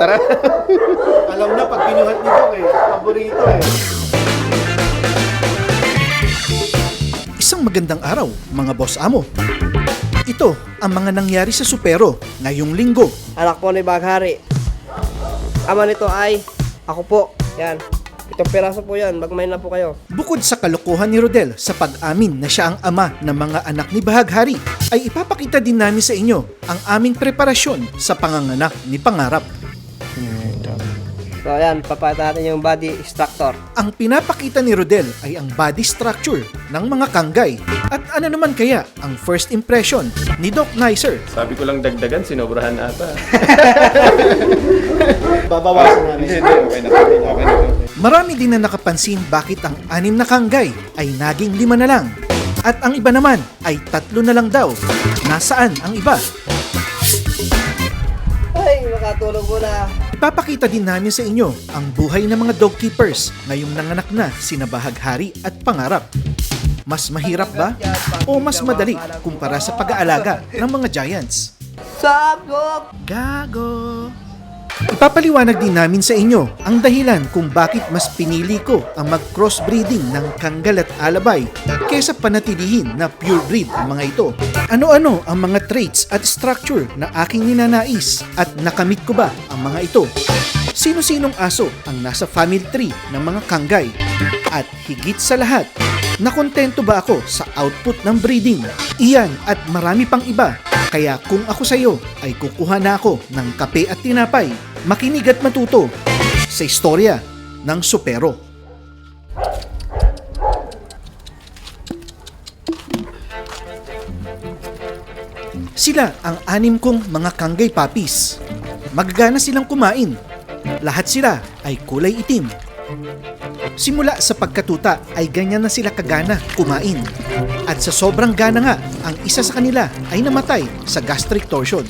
tara. Alam na, pag binuhat nito eh, paborito eh. Isang magandang araw, mga boss amo. Ito ang mga nangyari sa Supero ngayong linggo. Anak po ni Baghari. Ama nito ay ako po. Yan. Itong piraso po yan. Magmain na po kayo. Bukod sa kalokohan ni Rodel sa pag-amin na siya ang ama ng mga anak ni Bahaghari, ay ipapakita din namin sa inyo ang aming preparasyon sa panganganak ni Pangarap. So yan, papakita natin yung body structure. Ang pinapakita ni Rodel ay ang body structure ng mga kanggay. At ano naman kaya ang first impression ni Doc Nicer Sabi ko lang dagdagan, sinobrahan ata. Babawasan namin. Hindi, hindi, okay na. Okay na, okay na. Marami din na nakapansin bakit ang anim na kanggay ay naging lima na lang. At ang iba naman ay tatlo na lang daw. Nasaan ang iba? Makatulog muna. Ipapakita din namin sa inyo ang buhay ng mga dog keepers ngayong nanganak na sina Bahaghari at Pangarap. Mas mahirap ba? O mas madali kumpara sa pag-aalaga ng mga giants? Sabog! Gago! Ipapaliwanag din namin sa inyo ang dahilan kung bakit mas pinili ko ang mag-crossbreeding ng Kangal at Alabay kaysa panatilihin na pure breed ang mga ito. Ano-ano ang mga traits at structure na aking ninanais at nakamit ko ba ang mga ito? Sino-sinong aso ang nasa family tree ng mga kanggay? At higit sa lahat, nakontento ba ako sa output ng breeding? Iyan at marami pang iba. Kaya kung ako sa iyo ay kukuha na ako ng kape at tinapay, makinig at matuto sa istorya ng Supero. Sila ang anim kong mga kanggay papis. Magagana silang kumain. Lahat sila ay kulay itim. Simula sa pagkatuta ay ganyan na sila kagana kumain. At sa sobrang gana nga, ang isa sa kanila ay namatay sa gastric torsion.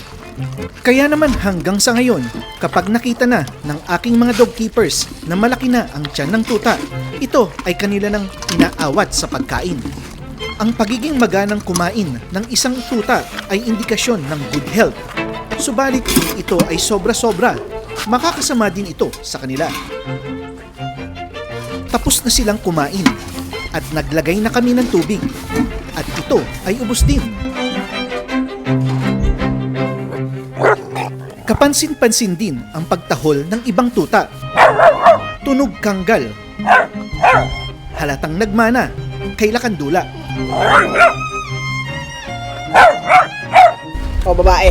Kaya naman hanggang sa ngayon, kapag nakita na ng aking mga dog keepers na malaki na ang tiyan ng tuta, ito ay kanila nang inaawat sa pagkain. Ang pagiging maganang kumain ng isang tuta ay indikasyon ng good health. Subalit kung ito ay sobra-sobra, makakasama din ito sa kanila. Tapos na silang kumain at naglagay na kami ng tubig. At ito ay ubos din. Kapansin-pansin din ang pagtahol ng ibang tuta. Tunog kanggal. Halatang nagmana kay Lakandula. O babae.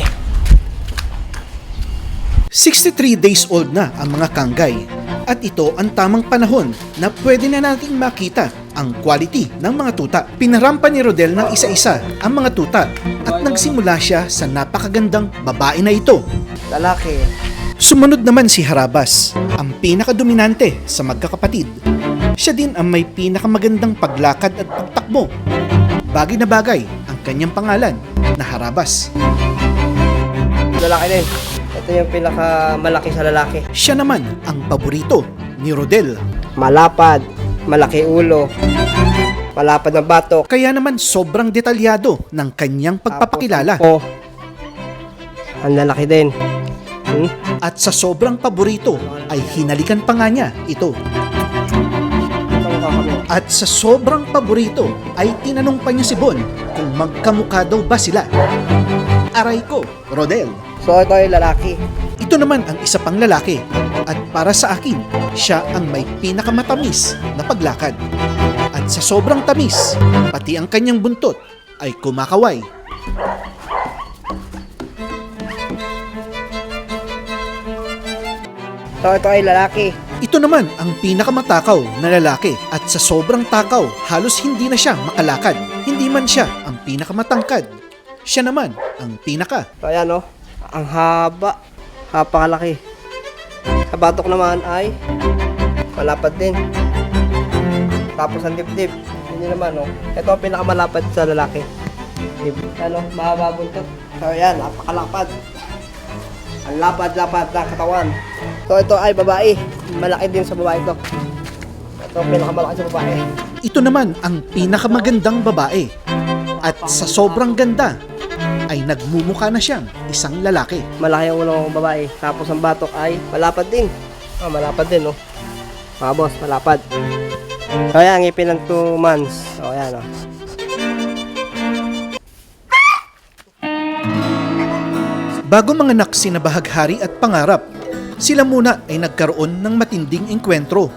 63 days old na ang mga kanggay at ito ang tamang panahon na pwede na nating makita ang quality ng mga tuta. Pinarampa ni Rodel ng isa-isa ang mga tuta at nagsimula siya sa napakagandang babae na ito. Lalaki. Sumunod naman si Harabas, ang pinakadominante sa magkakapatid. Siya din ang may pinakamagandang paglakad at pagtakbo. Bagay na bagay ang kanyang pangalan na Harabas. Lalaki din. Ito yung pinakamalaki sa lalaki. Siya naman ang paborito ni Rodel. Malapad. Malaki ulo. Malapad na batok. Kaya naman sobrang detalyado ng kanyang pagpapakilala. O. Ang lalaki din. Hmm? At sa sobrang paborito ay hinalikan pa nga niya ito. At sa sobrang paborito ay tinanong pa niya si Bon kung magkamukha daw ba sila. Aray ko, Rodel. So ito yung lalaki. Ito naman ang isa pang lalaki. At para sa akin, siya ang may pinakamatamis na paglakad. At sa sobrang tamis, pati ang kanyang buntot ay kumakaway. So ito ay lalaki. Ito naman ang pinakamatakaw na lalaki at sa sobrang takaw, halos hindi na siya makalakad. Hindi man siya ang pinakamatangkad. Siya naman ang pinaka. So ayan o. Ang haba. Napakalaki. Sa batok naman ay malapad din. Tapos ang dibdib. Hindi naman o. Ito ang pinakamalapad sa lalaki. Ano, mahaba buntot. So ayan, napakalapad. Ang lapad-lapad ng katawan. So ito ay babae. Malaki din sa babae ito. Ito ang pinakamalaki sa babae. Ito naman ang pinakamagandang babae. At sa sobrang ganda, ay nagmumukha na siyang isang lalaki. Malaki ang ulo ng babae. Tapos ang batok ay malapad din. Ah, malapad din, no? Mga boss, malapad. So, ayan, ngipin ng 2 months. So, ayan, oh. Bago manganak sina Bahaghari at Pangarap, sila muna ay nagkaroon ng matinding engkwentro.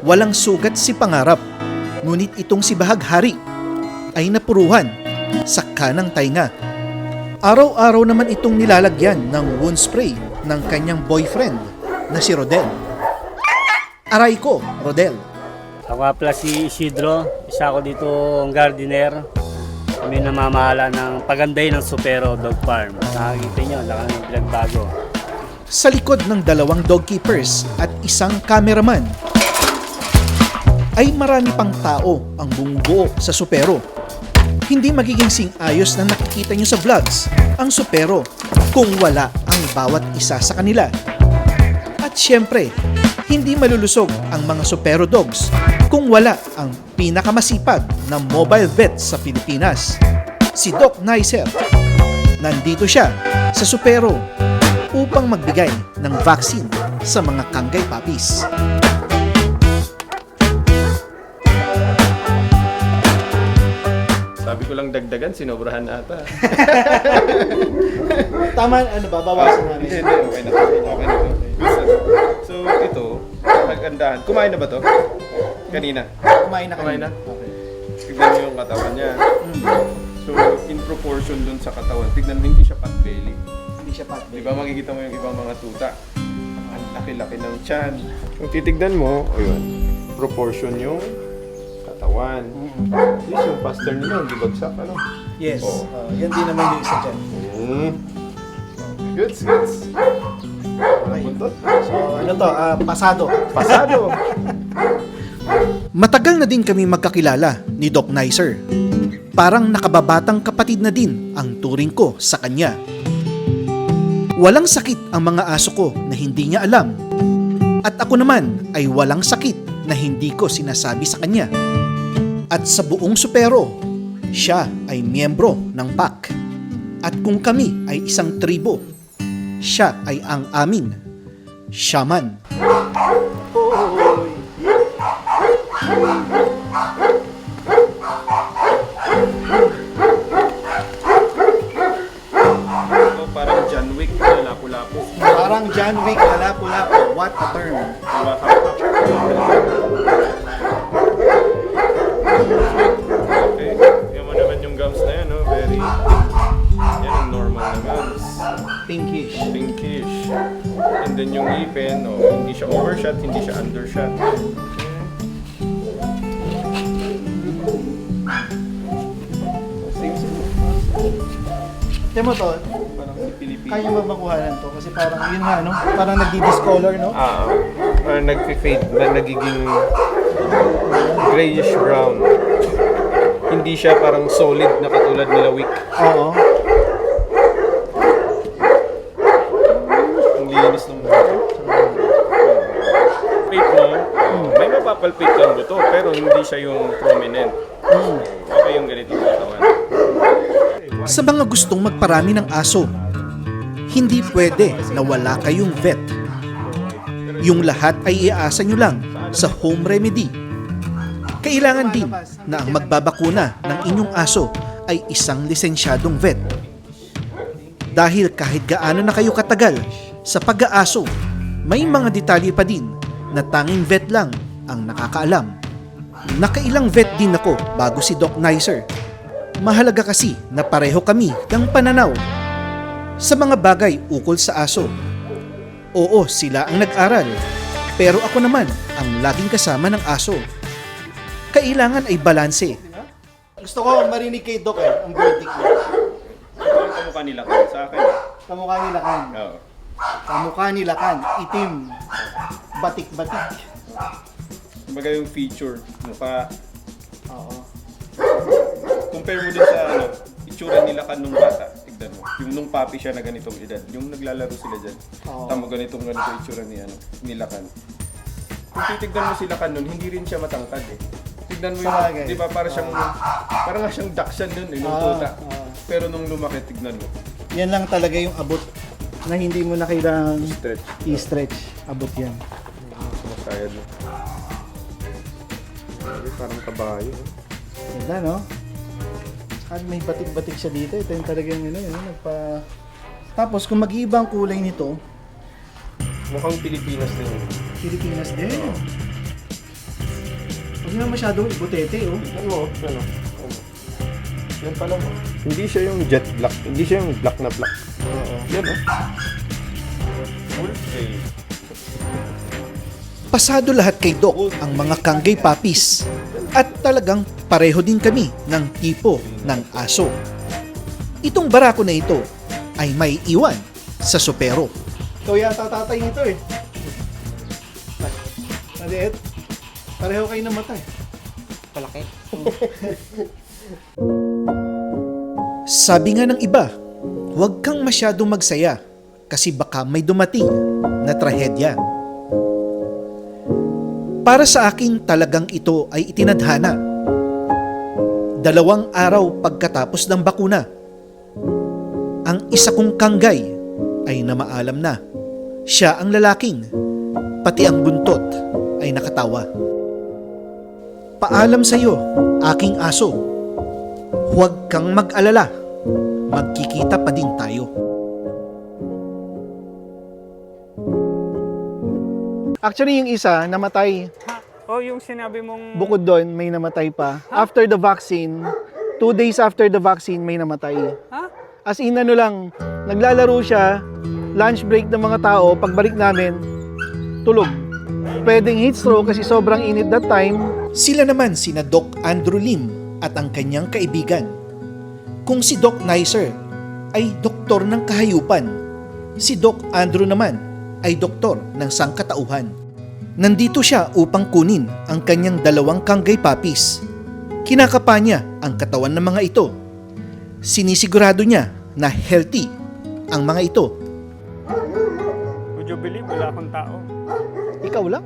Walang sugat si Pangarap, ngunit itong si Bahaghari ay napuruhan sa kanang tainga. Araw-araw naman itong nilalagyan ng wound spray ng kanyang boyfriend na si Rodel. Aray ko, Rodel. Ako pala si Isidro, isa ako dito ang gardener. Kami namamahala ng paganday ng Supero Dog Farm. Nakakita nyo, laki ng pinagbago. Sa likod ng dalawang dog keepers at isang cameraman ay marami pang tao ang bumubuo sa Supero. Hindi magiging sing-ayos na nakikita nyo sa vlogs ang Supero kung wala ang bawat isa sa kanila. At syempre, hindi malulusog ang mga Supero dogs kung wala ang pinakamasipag na mobile vet sa Pilipinas, si Doc Nicer. Nandito siya sa Supero upang magbigay ng vaccine sa mga kanggay puppies. Sabi ko lang dagdagan, sinobrahan ata. Tama, ano ba, bawasan namin. Hindi, hindi, okay na to. Okay na to. So, ito, magandaan. Kumain na ba to? Kanina. Kumain na Kumain na? Okay. Tignan mo yung katawan niya. So, in proportion dun sa katawan, tignan mo, hindi siya pot belly. Siya pat. Di ba makikita mo yung ibang mga tuta? Ang laki-laki ng tiyan. Kung titignan mo, ayun, proportion yung katawan. Yes, yung pastor nila, hindi bagsak, ano? Yes. Oo. Uh, yan din naman yung isa dyan. Mm. Goods, goods. Okay. Buntot. So, ano to, ah, pasado. Pasado. Matagal na din kami magkakilala ni Doc Nicer. Parang nakababatang kapatid na din ang turing ko sa kanya. Walang sakit ang mga aso ko na hindi niya alam. At ako naman ay walang sakit na hindi ko sinasabi sa kanya. At sa buong supero, siya ay miyembro ng pack. At kung kami ay isang tribo, siya ay ang amin, shaman. Parang John Wick, lalapo-lapo. What a term. Okay. Yan mo naman yung gums na yan, no? Very... Yan ang normal na gums. Pinkish. Pinkish. And then yung ngipin, oh, hindi siya overshot, hindi siya undershot. Tingnan mo to. Kaya mo makuhanan to? Kasi parang yun nga, no? Parang nagdi-discolor, no? Ah, parang nag-fade na nagiging grayish brown. Hindi siya parang solid na katulad nila wick. Oo. Ang linis ng buto. Palpate mo, may mapapalpate kang buto, pero hindi siya yung prominent. Okay yung ganito katawan. Sa mga gustong magparami ng aso, hindi pwede na wala kayong vet. Yung lahat ay iaasa nyo lang sa home remedy. Kailangan din na ang magbabakuna ng inyong aso ay isang lisensyadong vet. Dahil kahit gaano na kayo katagal sa pag-aaso, may mga detalye pa din na tanging vet lang ang nakakaalam. Nakailang vet din ako bago si Doc Nicer Mahalaga kasi na pareho kami ng pananaw sa mga bagay ukol sa aso. Oo, sila ang nag-aral, pero ako naman ang laging kasama ng aso. Kailangan ay balanse. Gusto ko marinig kay Doc eh, ang verdict niya. Kamukha nila kan sa akin. Kamukha nila kan. Oo. Kamukha nila kan. Itim. Batik-batik. Kumbaga yung feature, mukha, Oo. compare mo din sa ano, itsura nila kan nung bata. Yung nung papi siya na ganitong edad. Yung naglalaro sila dyan. Oo. Tamo ganitong ganito itsura ni ano, nila kan. Kung titignan mo sila kan nun, hindi rin siya matangkad eh. Tignan mo yung, Sabagay. di ba, para siyang, para nga siyang dachshund nun, eh, nung Ah, tuta. ah. pero nung lumaki, tignan mo. Yan lang talaga yung abot na hindi mo na kailangang Stretch. i-stretch. Abot yan. Sumasayad mo. Parang kabayo. eh. Ganda, no? At may batik-batik siya dito. Ito yung talagang ano, yun, nagpa... Tapos, kung mag-iiba ang kulay nito, Mukhang Pilipinas din. yun. Pilipinas din. Huwag na masyadong ibutete, oh. Ano, ano, ano. Yan pala mo. Hindi siya yung jet black. Hindi siya yung black na black. Oo. Yan, oh. Wolf eh. Pasado lahat kay Doc ang mga kanggay puppies. At talagang pareho din kami ng tipo ng aso. Itong barako na ito ay may iwan sa supero. Ikaw yata tatay nito eh. Maliit. Pareho kayo namatay. Malaki. Sabi nga ng iba, huwag kang masyadong magsaya kasi baka may dumating na trahedya. Para sa akin talagang ito ay itinadhana. Dalawang araw pagkatapos ng bakuna, ang isa kong kanggay ay namaalam na. Siya ang lalaking, pati ang buntot ay nakatawa. Paalam sa iyo, aking aso. Huwag kang mag-alala. Magkikita pa din tayo. Actually, yung isa, namatay. Oh, yung sinabi mong... Bukod doon, may namatay pa. After the vaccine, two days after the vaccine, may namatay. Ha? As in, ano lang, naglalaro siya, lunch break ng mga tao, pagbalik namin, tulog. Pwedeng heat stroke kasi sobrang init that time. Sila naman sina Doc Andrew Lim at ang kanyang kaibigan. Kung si Doc Nicer ay doktor ng kahayupan, si Doc Andrew naman ay doktor ng sangkatauhan. Nandito siya upang kunin ang kanyang dalawang kanggay puppies. Kinakapa niya ang katawan ng mga ito. Sinisigurado niya na healthy ang mga ito Would you believe wala akong tao? Ikaw lang?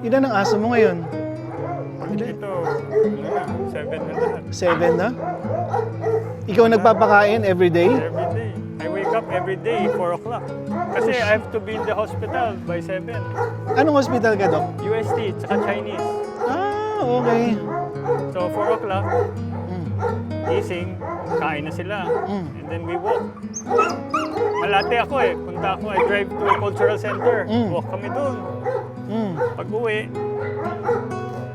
Ilan ang aso mo ngayon? Ito, ano na, seven na lahat. Seven na? Ikaw nagpapakain every day? Every up every day, 4 o'clock. Kasi I have to be in the hospital by 7. Anong hospital ka, Doc? UST, tsaka Chinese. Ah, okay. So, 4 o'clock, Mm. gising, kain na sila. Mm. And then we walk. Malate ako eh. Punta ako, I drive to a cultural center. Mm. Walk kami doon. Mm. Pag uwi,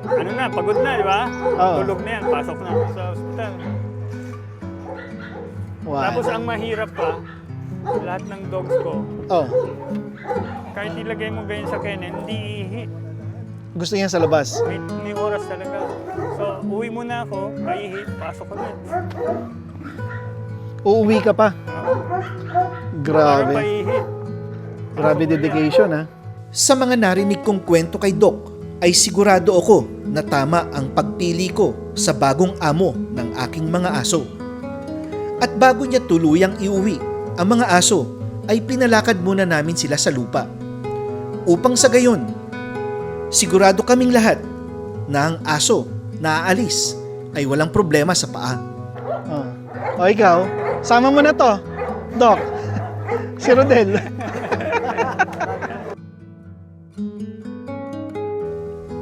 ano na, pagod na, di ba? Oo. Tulog na yan, pasok na ako sa hospital. Wow. Tapos ang mahirap pa, lahat ng dogs ko, Oh, kahit ilagay mo ganyan sa kennel, hindi ihi. gusto niya sa labas. May, may oras talaga. So, uwi muna ako, paihi, pasok ulit. Uuwi ka pa. Grabe. Grabe dedication, ha? Sa mga narinig kong kwento kay Doc, ay sigurado ako na tama ang pagpili ko sa bagong amo ng aking mga aso. At bago niya tuluyang iuwi, ang mga aso ay pinalakad muna namin sila sa lupa. Upang sa gayon, sigurado kaming lahat na ang aso na aalis ay walang problema sa paa. Oh. O ikaw, sama mo na to, Doc. si Rodel.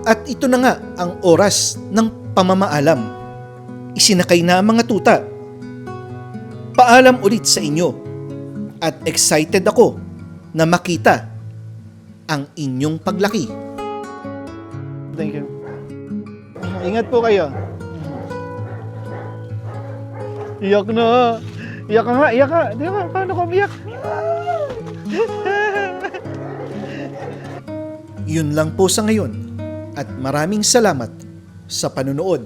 At ito na nga ang oras ng pamamaalam. Isinakay na ang mga tuta. Paalam ulit sa inyo. At excited ako na makita ang inyong paglaki. Thank you. Ingat po kayo. Iyak na. Iyak ka nga, iyak ka. Di ba? Paano ka umiyak? Yun lang po sa ngayon. At maraming salamat sa panunood.